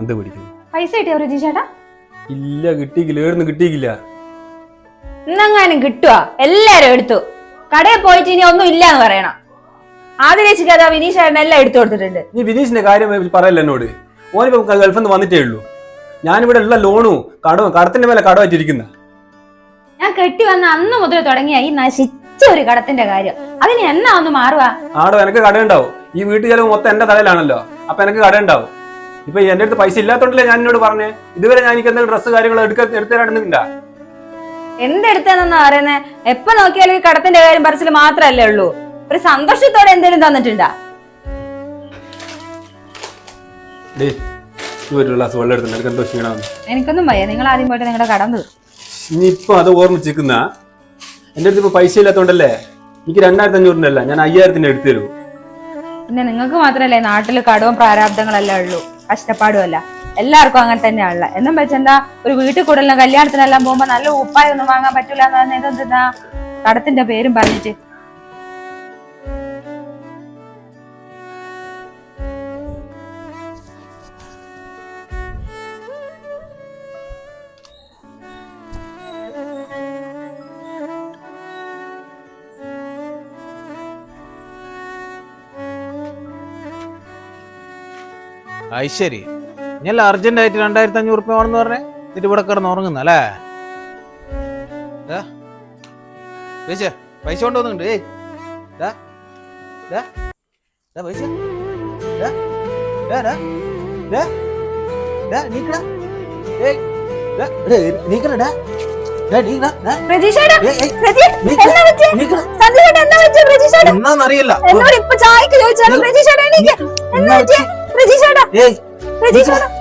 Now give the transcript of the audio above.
എന്ത് പിടിക്കുന്നു. പൈസ കിട്ടിയോ പ്രജീഷ് ചേട്ടാ ഇല്ല കിട്ടിയില്ല ഏടുന്ന് കിട്ടിയില്ല ഇന്നെങ്ങാനും കിട്ടുവാ? എല്ലാരും എടുത്തു. കടയിൽ പോയിട്ട് ഇനി ഒന്നും ഇല്ല എന്ന് പറയണം. ആദ്യ ചേച്ചിക്ക് അതാ വിനീഷ് ചേട്ടൻ എല്ലാം എടുത്തു കൊടുത്തിട്ടുണ്ട്. നീ വിനീഷിന്റെ കാര്യം പറയല്ല എന്നോട്? ഓനിപ്പോ ഗൾഫിൽ നിന്ന് വന്നിട്ടേ ഉള്ളൂ. ഞാനിവിടെ ഉള്ള ലോണും കടവും കടത്തിന്റെ മേലെ കടമായിട്ടിരിക്കുന്ന. ഞാൻ കെട്ടി വന്ന അന്ന് മുതൽ തുടങ്ങിയ ഈ നശിച്ച ഒരു കടത്തിന്റെ കാര്യം. അതിന് എന്നാ ഒന്ന് മാറുക ആടോ എനിക്ക് കട ഉണ്ടാവും ഈ വീട്ടു ചെലവ് മൊത്തം എന്റെ തലയിലാണല്ലോ. അപ്പൊ എനിക്ക് കട ഉണ്ടാവും ഇപ്പൊ എന്റെ അടുത്ത് പൈസ ഇല്ലാത്തോണ്ടല്ലേ ഞാൻ എന്നോട് പറഞ്ഞേ? ഇതുവരെ ഞാൻ എനിക്ക് എന്തെങ്കിലും ഡ്രസ്സ് കാര്യങ്ങൾ എടുക്ക എടുത്തു തരാണ്ടെന്നില്ല എന്തെടുത്താണെന്നാ പറയുന്നേ? എപ്പോ നോക്കിയാലും ഈ കടത്തിന്റെ കാര്യം പറച്ചിൽ മാത്രല്ലേ ഉള്ളൂ. ഒരു സന്തോഷത്തോടെ എന്തെങ്കിലും തന്നിട്ടുണ്ടാ? എനിക്കൊന്നും വയ്യ. നിങ്ങൾ ആദ്യം പോയിട്ട് നിങ്ങളുടെ കടം ഇനിയിപ്പോ അത് ഓർമ്മിച്ചിരിക്കുന്ന എന്റെ അടുത്ത് ഇപ്പൊ പൈസ ഇല്ലാത്തോണ്ടല്ലേ? എനിക്ക് രണ്ടായിരത്തി അഞ്ഞൂറിന്റെ അല്ല ഞാൻ അയ്യായിരത്തിന്റെ എടുത്തു തരൂ. പിന്നെ നിങ്ങൾക്ക് മാത്രല്ലേ നാട്ടിൽ കടവും പ്രാരാബ്ദങ്ങളല്ലേ ഉള്ളൂ. കഷ്ടപ്പാടും അല്ല എല്ലാവർക്കും അങ്ങനെ തന്നെയാണല്ല എന്നും വെച്ചെന്താ ഒരു വീട്ടിൽ കൂടുതലും കല്യാണത്തിനെല്ലാം പോകുമ്പോ നല്ല ഉപ്പായൊന്നും വാങ്ങാൻ പറ്റൂല എന്ന് പറഞ്ഞാൽ ഇതെന്താ കടത്തിന്റെ പേരും പറഞ്ഞിട്ട് ശരി ഞാൻ അർജന്റ് ആയിട്ട് രണ്ടായിരത്തി അഞ്ഞൂറ് റുപ്യ വേണമെന്ന് പറഞ്ഞേ? എന്നിട്ട് ഇവിടെ കിടന്ന് ഉറങ്ങുന്ന അല്ലേ? പൈസ പൈസ. കൊണ്ടുവന്നുണ്ട് ഏയ്. പൈസ പ്രതീക്ഷയുടെ എന്നാന്നറിയില്ല. എന്നോട് ഇപ്പൊ ചായക്ക് ചോദിച്ചാലും പ്രതീക്ഷയുടെ എണീക്ക്